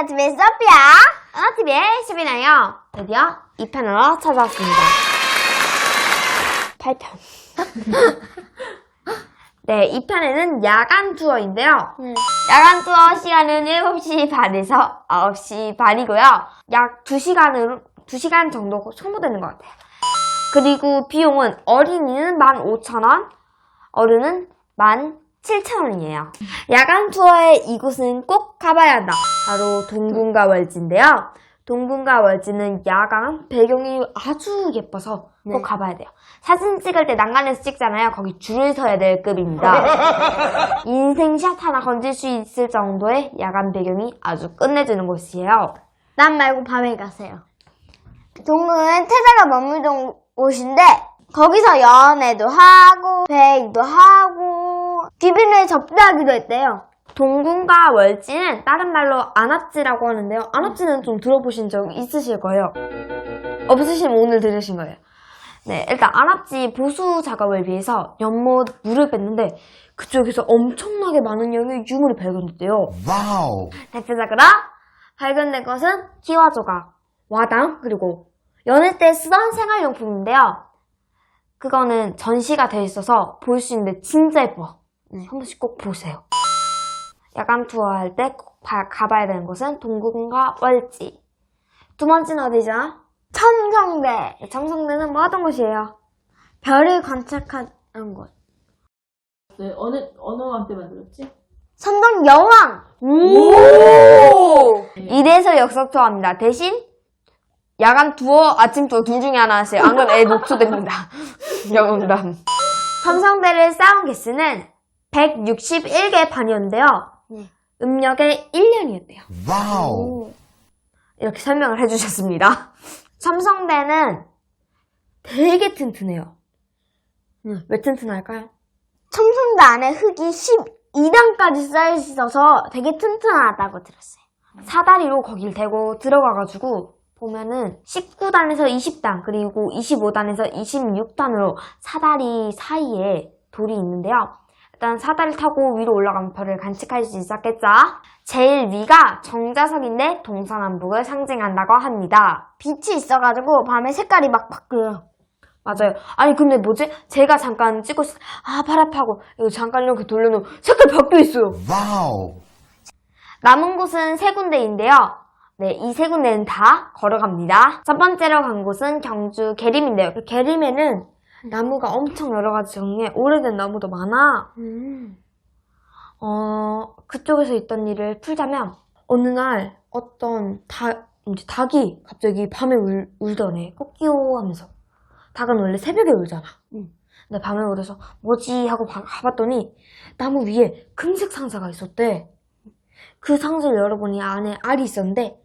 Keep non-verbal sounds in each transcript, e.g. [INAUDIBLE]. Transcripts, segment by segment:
하나TV의 소피아. 하나TV의 수빈아요. 드디어 2편으로 찾아왔습니다. 8편. [LAUGHS] 네, 2편에는 야간 투어인데요. 네. 야간 투어 시간은 7시 반에서 9시 반이고요. 약 2시간으로, 2시간 정도 소모되는 것 같아요. 그리고 비용은 어린이는 15,000원, 어른은 17,000원이에요. 야간 투어의 이곳은 꼭 가봐야 한다. 바로 동궁과 월지인데요. 동궁과 월지는 야간 배경이 아주 예뻐서 꼭 네. 가봐야 돼요. 사진 찍을 때 난간에서 찍잖아요. 거기 줄을 서야 될 급입니다. [LAUGHS] 인생샷 하나 건질 수 있을 정도의 야간 배경이 아주 끝내주는 곳이에요. 난 말고 밤에 가세요. 동궁은 태자가 머물던 곳인데 거기서 연애도 하고 베이도 하고 귀빈을 접대하기도 했대요. 동궁과 월지는 다른 말로 안압지라고 하는데요. 안압지는 좀 들어보신 적 있으실 거예요. 없으시면 오늘 들으신 거예요. 네, 일단 안압지 보수 작업을 위해서 연못 물을 뺐는데 그쪽에서 엄청나게 많은 양의 유물이 발견됐대요. Wow. 대표적으로 발견된 것은 기와 조각, 와당, 그리고 연애 때 쓰던 생활용품인데요. 그거는 전시가 돼 있어서 볼 수 있는데 진짜 예뻐. 네, 한 번씩 꼭 보세요. 야간 투어 할 때 꼭 가봐야 되는 곳은 동궁과 월지. 두 번째는 어디죠? 첨성대 네, 청성대는 뭐 하던 곳이에요? 별을 관찰하는 곳. 네, 어느 어느 왕 때 만들었지? 선덕 여왕. 오! 이래서 역석 투어합니다. 대신 야간 투어, 아침 투어 둘 중에 하나 하세요. 안 그러면 애 녹초됩니다. [LAUGHS] 영웅담. 삼성대를 쌓은 개수는 161개 반이었는데요. 네. 음력의 1년이었대요. Wow. 이렇게 설명을 해주셨습니다. [LAUGHS] 삼성대는 되게 튼튼해요. 음, 왜 튼튼할까요? 첨성대 안에 흙이 12단까지 쌓여 있어서 되게 튼튼하다고 들었어요. 사다리로 거길 대고 들어가가지고 보면은 19단에서 20단 그리고 25단에서 26단으로 사다리 사이에 돌이 있는데요. 일단 사다리 타고 위로 올라가면 별을 간직할 수 있었겠죠? 제일 위가 정자석인데 동서남북을 상징한다고 합니다. 빛이 있어가지고 밤에 색깔이 막 바뀌어요. 맞아요. 아니 근데 뭐지? 제가 잠깐 때, 아, 팔 아파고 이거 잠깐 이렇게 돌려놓으면 색깔 바뀌어 있어요. Wow. 남은 곳은 세 군데인데요. 네, 이 세 군데는 다 걸어갑니다. 첫 번째로 간 곳은 경주 계림인데요. 그 계림에는 나무가 엄청 여러 가지 종류의 오래된 나무도 많아. 어, 그쪽에서 있던 일을 풀자면 어느 날 어떤 닭, 이제 닭이 갑자기 밤에 울, 울더래. 꼬끼오 하면서. 닭은 원래 새벽에 울잖아. 근데 밤에 울어서 뭐지 하고 봐- 가봤더니 나무 위에 금색 상자가 있었대. 그 상자를 열어보니 안에 알이 있었는데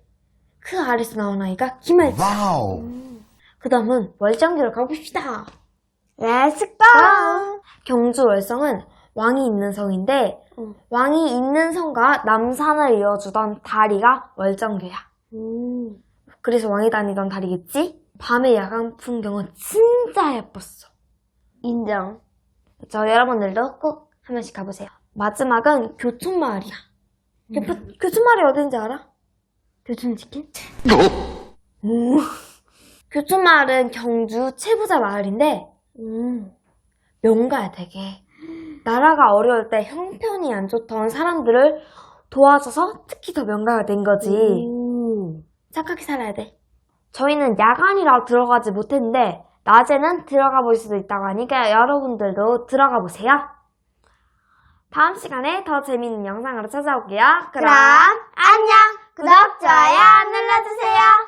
그 알에서 나온 아이가 김알지. Wow. 그 다음은 월정기로 가봅시다. 렛츠고! 경주 월성은 왕이 있는 성인데 응. 왕이 있는 성과 남산을 이어주던 다리가 월정교야. 음. 그래서 왕이 다니던 다리겠지? 밤의 야간 풍경은 진짜 예뻤어. 인정. 저 여러분들도 꼭 한 번씩 가보세요. 마지막은 교촌마을이야. 교, 교촌마을이 어딘지 알아? 교촌치킨? 오. [LAUGHS] 교촌마을은 경주 최부자 마을인데 음. 명가야 되게. 나라가 어려울 때 형편이 안 좋던 사람들을 도와줘서 특히 더 명가가 된 거지. 음. 착하게 살아야 돼. 저희는 야간이라 들어가지 못했는데 낮에는 들어가 볼 수도 있다고 하니까 여러분들도 들어가 보세요. 다음 시간에 더 재밌는 영상으로 찾아올게요. 그럼 안녕. 구독, 좋아요 눌러주세요.